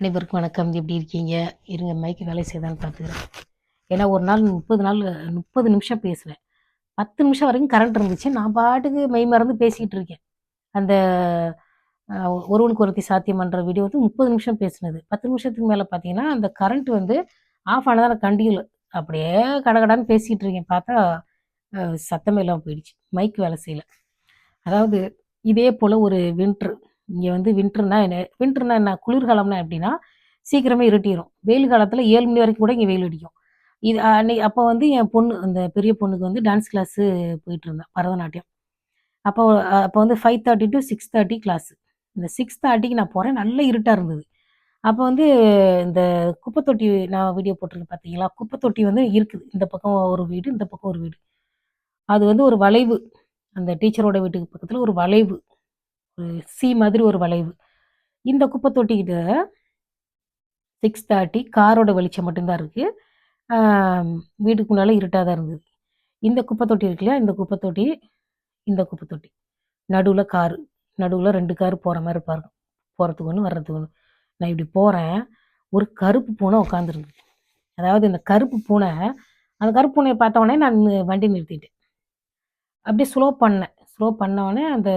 அனைவருக்கும் வணக்கம். எப்படி இருக்கீங்க? இருங்க மைக்கு வேலை செய்தாலும் பார்த்துக்கிறேன். ஏன்னா ஒரு நாள் முப்பது நாள் முப்பது நிமிஷம் பேசுவேன். பத்து நிமிஷம் வரைக்கும் கரண்ட் இருந்துச்சு. நான் பாட்டுக்கு மெய் மறந்து பேசிக்கிட்டு இருக்கேன். அந்த ஒருவனுக்கு ஒருத்தி சாத்தியம் பண்ணுற வீடியோ வந்து முப்பது நிமிஷம் பேசினது. பத்து நிமிஷத்துக்கு மேலே பார்த்தீங்கன்னா அந்த கரண்ட் வந்து ஆஃப் ஆனதான கண்டியில் அப்படியே கடகடான்னு பேசிகிட்டு இருக்கேன். பார்த்தா சத்தமே இல்லாமல் போயிடுச்சு. மைக் வேலை செய்யல. அதாவது இதே போல் ஒரு வின்ட்ரு இங்கே வந்து வின்டர்னா என்ன? வின்டர்னா என்ன? குளிர்காலம்னா எப்படின்னா சீக்கிரமே இருட்டிடும் வெயில் காலத்தில் ஏழு மணி வரைக்கும் கூட இங்கே வெயில் அடிக்கும். இது அன்னை அப்போ வந்து என் பொண்ணு அந்த பெரிய பொண்ணுக்கு வந்து டான்ஸ் கிளாஸு போயிட்டு இருந்தேன் பரதநாட்டியம். அப்போ அப்போ வந்து five thirty to six thirty class இந்த சிக்ஸ் தேர்ட்டிக்கு நான் போகிறேன் நல்ல இருட்டாக இருந்தது. அப்போ வந்து இந்த குப்பை தொட்டி நான் வீடியோ போட்டிருக்கேன் பார்த்தீங்களா குப்பை தொட்டி வந்து இருக்குது. இந்த பக்கம் ஒரு வீடு இந்த பக்கம் ஒரு வீடு. அது வந்து ஒரு வளைவு. அந்த டீச்சரோட வீட்டுக்கு பக்கத்தில் ஒரு வளைவு. ஒரு சி மாதிரி ஒரு வளைவு. இந்த குப்பை தொட்டிக்கிட்ட சிக்ஸ் தேர்ட்டி காரோட வெளிச்சம் மட்டும்தான் இருக்குது வீட்டுக்கு முன்னால் இருட்டாக தான் இருந்தது. இந்த குப்பை தொட்டி இருக்கு இல்லையா? இந்த குப்பை தொட்டி இந்த குப்பை தொட்டி. நடுவில் காரு. நடுவில் ரெண்டு கார் போகிற மாதிரி இருப்பாரு போகிறதுக்கு ஒன்று வர்றதுக்கு ஒன்று நான் இப்படி போகிறேன் ஒரு கருப்பு பூனை உட்காந்துருந்தது அதாவது இந்த கருப்பு பூனை அந்த கருப்பு பூனையை பார்த்தவொடனே நான் வண்டி நிறுத்திட்டேன். அப்படியே ஸ்லோ பண்ணேன். ஸ்லோ பண்ண உடனே அந்த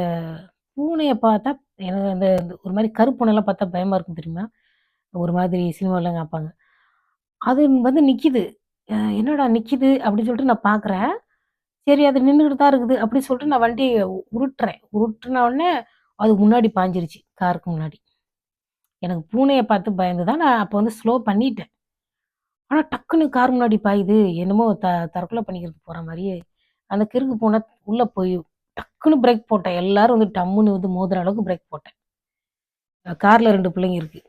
பூனையை பார்த்தா எனக்கு அந்த ஒரு மாதிரி கருப்பூனைலாம் பார்த்தா பயமாக இருக்கும் தெரியுமா? ஒரு மாதிரி சினிமாவில் காப்பாங்க. அது வந்து நிற்கிது என்னடா நிற்கிது அப்படின்னு சொல்லிட்டு நான் பார்க்குறேன் சரி அது நின்றுக்கிட்டு தான் இருக்குது அப்படின்னு சொல்லிட்டு நான் வண்டியை உருட்டுறேன். உருட்டுன உடனே அது முன்னாடி பாஞ்சிருச்சு காருக்கு முன்னாடி. எனக்கு பூனையை பார்த்து பயந்து தான் நான் அப்போ வந்து ஸ்லோ பண்ணிட்டேன். ஆனால் டக்குன்னு கார் முன்னாடி பாயுது. என்னமோ த தற்கொலை பண்ணிக்கிறதுக்கு போகிற மாதிரியே. அந்த கிறுக்கு பூனை உள்ளே போய் டக்குன்னு பிரேக் போட்டேன். எல்லாரும் வந்து டம்முன்னு வந்து மோதுற அளவுக்கு பிரேக் போட்டேன். காரில் ரெண்டு பிள்ளைங்க இருக்கு.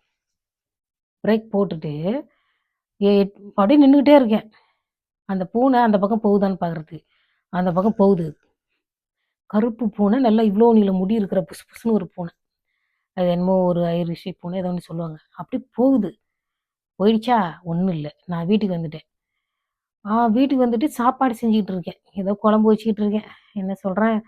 பிரேக் போட்டுட்டு ஏ அப்படியே நின்றுக்கிட்டே இருக்கேன். அந்த பூனை அந்த பக்கம் போகுதான்னு பார்க்குறதுக்கு அந்த பக்கம் போகுது. கருப்பு பூனை நல்லா இவ்வளோ நீள முடி இருக்கிற புசு புசுன்னு ஒரு பூனை. அது என்னமோ ஒரு ஐரிஷி பூனை ஏதோ ஒன்று சொல்லுவாங்க. அப்படி போகுது. போயிடுச்சா? ஒன்றும் இல்லை. நான் வீட்டுக்கு வந்துட்டேன். ஆ வீட்டுக்கு வந்துட்டு சாப்பாடு செஞ்சுக்கிட்டு இருக்கேன். ஏதோ குழம்பு வச்சுக்கிட்டு இருக்கேன். என்ன சொல்கிறேன்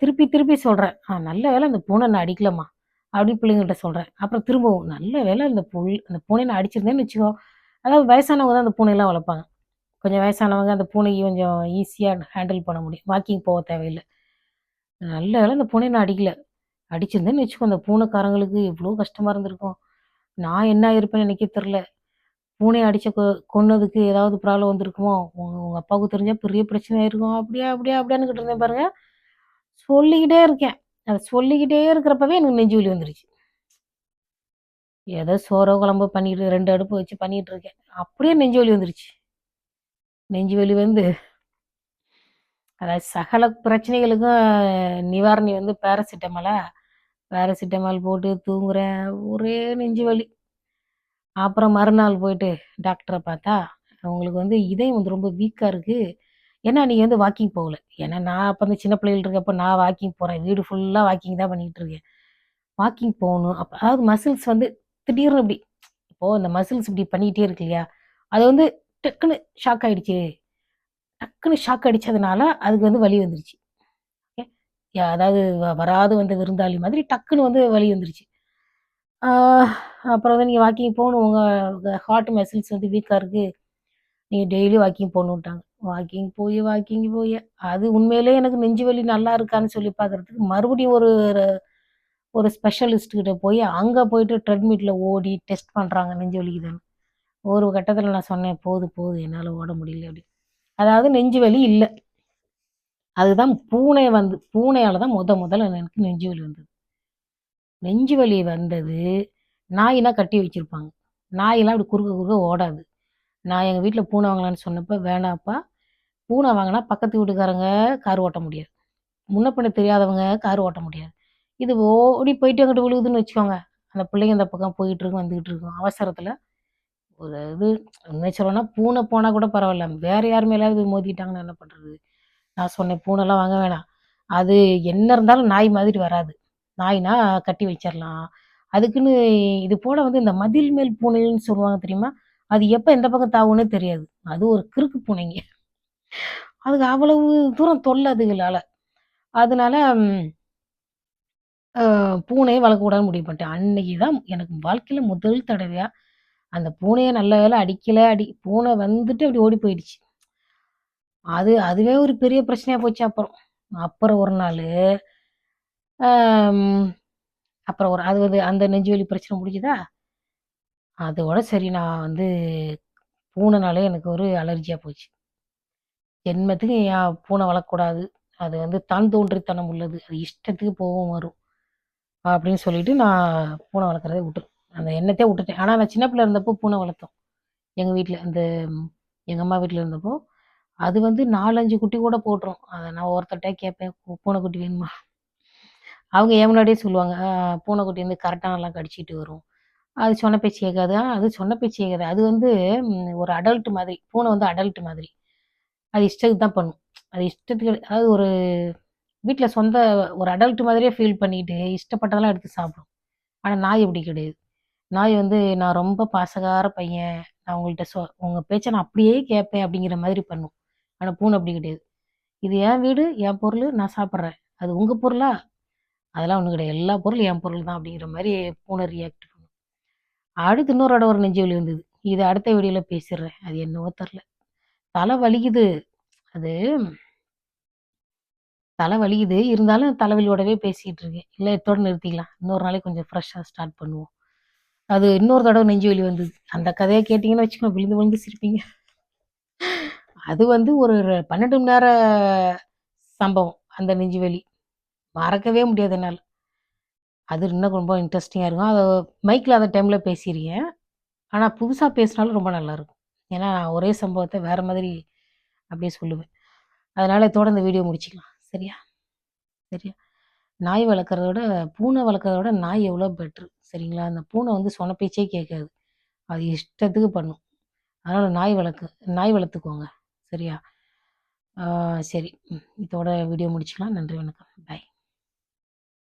திருப்பி திருப்பி சொல்கிறேன் ஆ நல்ல வேளை அந்த பூனை நான் அடிக்கலம்மா. அப்படின்னு பிள்ளைங்கள்ட்ட சொல்கிறேன் அப்புறம் திரும்பவும் நல்ல வேளை இந்த புல் அந்த பூனை நான் அடிச்சிருந்தேன்னு வச்சுக்கோ. அதாவது வயசானவங்க தான் அந்த பூனையெல்லாம் வளர்ப்பாங்க. கொஞ்சம் வயசானவங்க அந்த பூனைக்கு கொஞ்சம் ஈஸியாக ஹேண்டில் பண்ண முடியும். வாக்கிங் போக தேவையில்லை. நல்ல வேளை அந்த பூனை நான் அடிக்கல. அடிச்சிருந்தேன்னு வச்சுக்கோ அந்த பூனைக்காரங்களுக்கு எவ்வளோ கஷ்டமாக இருந்திருக்கும். நான் என்ன இருப்பேன்னு எனக்கே தெரில பூனையை அடித்த கொ கொன்னதுக்கு ஏதாவது ப்ராப்ளம் வந்திருக்குமோ? உங்கள் உங்கள் அப்பாவுக்கு தெரிஞ்சால் பெரிய பிரச்சனை ஆயிருக்கும். அப்படியா அப்படியா அப்படியான்னுக்கிட்டு இருந்தேன் பாருங்கள் சொல்லிக்கிட்டே இருக்கேன். அதை சொல்லிக்கிட்டே இருக்கிறப்பவே எனக்கு நெஞ்சு வலி வந்துருச்சு. ஏதோ சோறோ குழம்பு பண்ணிட்டு ரெண்டு அடுப்பு வச்சு பண்ணிட்டு இருக்கேன். அப்படியே நெஞ்சு வலி வந்துருச்சு. நெஞ்சு வலி வந்து அதாவது சகல பிரச்சனைகளுக்கும் நிவாரணி வந்து பேராசிட்டமாலா பேராசிட்டமால் போட்டு தூங்குறேன். ஒரே நெஞ்சு வலி. அப்புறம் மறுநாள் போயிட்டு டாக்டரை பார்த்தா அவங்களுக்கு வந்து இதயம் வந்து ரொம்ப வீக்காக இருக்குது ஏன்னா நீ வந்து வாக்கிங் போகல. ஏன்னா நான் அப்போ வந்து சின்ன பிள்ளைகள் இருக்கப்போ நான் வாக்கிங் போகிறேன் வீடு ஃபுல்லாக வாக்கிங் தான் பண்ணிகிட்டு இருக்கேன். வாக்கிங் போகணும். அப்போ அதாவது மசில்ஸ் வந்து திடீர்னு இப்படி இப்போது இந்த மசில்ஸ் இப்படி பண்ணிக்கிட்டே இருக்கு இல்லையா? அது வந்து டக்குன்னு ஷாக் ஆகிடுச்சு டக்குன்னு ஷாக் அடித்ததுனால அதுக்கு வந்து வலி வந்துருச்சு. ஓகே? அதாவது வ- வராது வந்த விருந்தாளி மாதிரி டக்குன்னு வந்து வலி வந்துருச்சு. அப்புறம் வந்து நீங்கள் வாக்கிங் போகணும். உங்கள் ஹார்ட் மசில்ஸ் வந்து வீக்காக இருக்குது நீங்கள் டெய்லி வாக்கிங் போகணுன்ட்டாங்க வாக்கிங் போய் வாக்கிங் போய். அது உண்மையிலே எனக்கு நெஞ்சு வலி நல்லா இருக்கான்னு சொல்லி பார்க்குறதுக்கு மறுபடியும் ஒரு ஒரு ஸ்பெஷலிஸ்ட்கிட்ட போய் அங்கே போயிட்டு ட்ரெட்மிட்டில் ஓடி டெஸ்ட் பண்ணுறாங்க நெஞ்சு வலிக்குதுன்னு ஒரு கட்டத்தில் நான் சொன்னேன் போது போது என்னால் ஓட முடியல அப்படி. அதாவது நெஞ்சு வலி இல்லை. அதுதான் பூனை வந்து பூனையால் தான் முத முதல்ல எனக்கு நெஞ்சு வலி வந்தது. நெஞ்சு வலி வந்தது நாயினா கட்டி வச்சுருப்பாங்க. நாயெல்லாம் அப்படி குறுக்க குறுக்க ஓடாது. நான் எங்கள் வீட்டில் பூனை வாங்கலான்னு சொன்னப்போ வேணாப்பா பூனை வாங்கினா பக்கத்து வீட்டுக்காரங்க கார் ஓட்ட முடியாது. முன்ன பின்ன தெரியாதவங்க கார் ஓட்ட முடியாது. இது ஓடி போயிட்டு அங்கிட்டு விழுகுதுன்னு வச்சுக்கோங்க. அந்த பிள்ளைங்க இந்த பக்கம் போயிட்டு இருக்கும் வந்துக்கிட்டு இருக்கும். அவசரத்தில் ஒரு இது உண்மை சொல்லணும்னா பூனை போனால் கூட பரவாயில்ல. வேற யார் மேலேயாவது மோதிட்டாங்கன்னா என்ன பண்ணுறது நான் சொன்னேன் பூனைலாம் வாங்க வேணாம். அது என்ன இருந்தாலும் நாய் மாதிரி வராது. நாய்னா கட்டி வச்சிடலாம் அதுக்குன்னு இது போல் வந்து இந்த மதில் மேல் பூனைன்னு சொல்லுவாங்க தெரியுமா? அது எப்போ எந்த பக்கம் தாவுன்னே தெரியாது அது ஒரு கிறுக்கு பூனைங்க அதுக்கு அவ்வளவு தூரம் தொல்லை அதுகளால அதனால பூனையை வளர்க்கக்கூடாது பூனையே முடிவு பண்ணிட்டேன். அன்னைக்கு தான் எனக்கு வாழ்க்கையில் முதல் தடவையாக அந்த பூனையை நல்ல வேலை அடிக்கலை அடி பூனை வந்துட்டு அப்படி ஓடி போயிடுச்சு. அது அதுவே ஒரு பெரிய பிரச்சனையாக போச்சு அப்புறம். அப்புறம் ஒரு நாள் அப்புறம் ஒரு அது வந்து அந்த நெஞ்சுவலி பிரச்சனை முடிஞ்சுதா? அதோட சரி நான் வந்து பூனைனாலே எனக்கு ஒரு அலர்ஜியாக போச்சு. ஜென்மத்துக்கு ஏன் பூனை வளர்க்கக்கூடாது. அது வந்து தான் தோன்றித்தனம் உள்ளது. அது இஷ்டத்துக்கு போகவும் வரும். அப்படின்னு சொல்லிட்டு நான் பூனை வளர்க்குறத விட்டு அந்த எண்ணத்தையே விட்டுட்டேன். ஆனால் நான் சின்ன பிள்ளை இருந்தப்போ பூனை வளர்த்தோம். எங்கள் வீட்டில் அந்த எங்கள் அம்மா வீட்டில் இருந்தப்போ, அது வந்து 4, 5 குட்டி கூட போட்டுரும். அதை நான் ஒருத்தர்ட்ட கேட்பேன், பூனைக்குட்டி வேணுமா? அவங்க ஏன் முன்னாடியே சொல்லுவாங்க, பூனைக்குட்டி வந்து கரெக்டானலாம் கடிச்சிட்டு வரும். அது சொன்ன பேச்சு கேட்காது. அது சொன்ன பேச்சு கேட்காது. அது வந்து ஒரு அடல்ட் மாதிரி. பூனை வந்து அடல்ட் மாதிரி. அது இஷ்டத்துக்கு தான் பண்ணும். அது இஷ்டத்துக்கு அதாவது ஒரு வீட்டில் சொந்த ஒரு அடல்ட் மாதிரியே ஃபீல் பண்ணிட்டு, இஷ்டப்பட்டதெல்லாம் எடுத்து சாப்பிடும். ஆனால் நாய் அப்படி கிடையாது. நாய் வந்து நான் ரொம்ப பாசகார பையன். நான் உங்கள்கிட்ட சொ உங்கள் பேச்சை நான் அப்படியே கேட்பேன் அப்படிங்கிற மாதிரி பண்ணும். ஆனால் பூனை அப்படி கிடையாது. இது என் வீடு, என் பொருள் நான் சாப்பிட்றேன் அது உங்கள் பொருளா? அதெல்லாம் ஒன்று கிடையாது. எல்லா பொருளும் என் பொருள் தான் அப்படிங்கிற மாதிரி பூனை ரியாக்ட் அடுத்து இன்னொரு தடவ ஒரு நெஞ்சு வலி வந்தது. இது அடுத்த வீடியோவில் பேசிடுறேன். அது என்னவோ தெரில தலை வலிக்குது. அது தலை வலிக்குது. இருந்தாலும் தலைவலியோடவே பேசிட்டு இருக்கேன். இல்லை இத்தோட நிறுத்திக்கலாம். இன்னொரு நாளைக்கு கொஞ்சம் ஃப்ரெஷ்ஷாக ஸ்டார்ட் பண்ணுவோம். அது இன்னொரு தடவை நெஞ்சு வலி வந்தது. அந்த கதையை கேட்டிங்கன்னா வச்சுக்கோங்க, விழுந்து விழுந்து சிரிப்பீங்க. அது வந்து ஒரு 12 மணி நேர சம்பவம். அந்த நெஞ்சு வலி. மறக்கவே முடியாது என்னால் அது இன்னும் ரொம்ப இன்ட்ரெஸ்டிங்காக இருக்கும். அதை மைக்கில் அந்த டைமில் பேசியிருக்கேன். ஆனால் புதுசாக பேசினாலும் ரொம்ப நல்லாயிருக்கும். ஏன்னா நான் ஒரே சம்பவத்தை வேறு மாதிரி அப்படியே சொல்லுவேன். அதனால் இதோட இந்த வீடியோ முடிச்சுக்கலாம். சரியா? சரியா? நாய் வளர்க்குறத விட பூனை வளர்க்குறத விட நாய் எவ்வளோ பெட்ரு சரிங்களா? அந்த பூனை வந்து சொன்ன பேச்சே கேட்காது. அது இஷ்டத்துக்கு பண்ணும். அதனால் நாய் வளர்க்கு நாய் வளர்த்துக்கோங்க. சரியா? சரி. இதோட வீடியோ முடிச்சுக்கலாம். நன்றி, வணக்கம். பாய்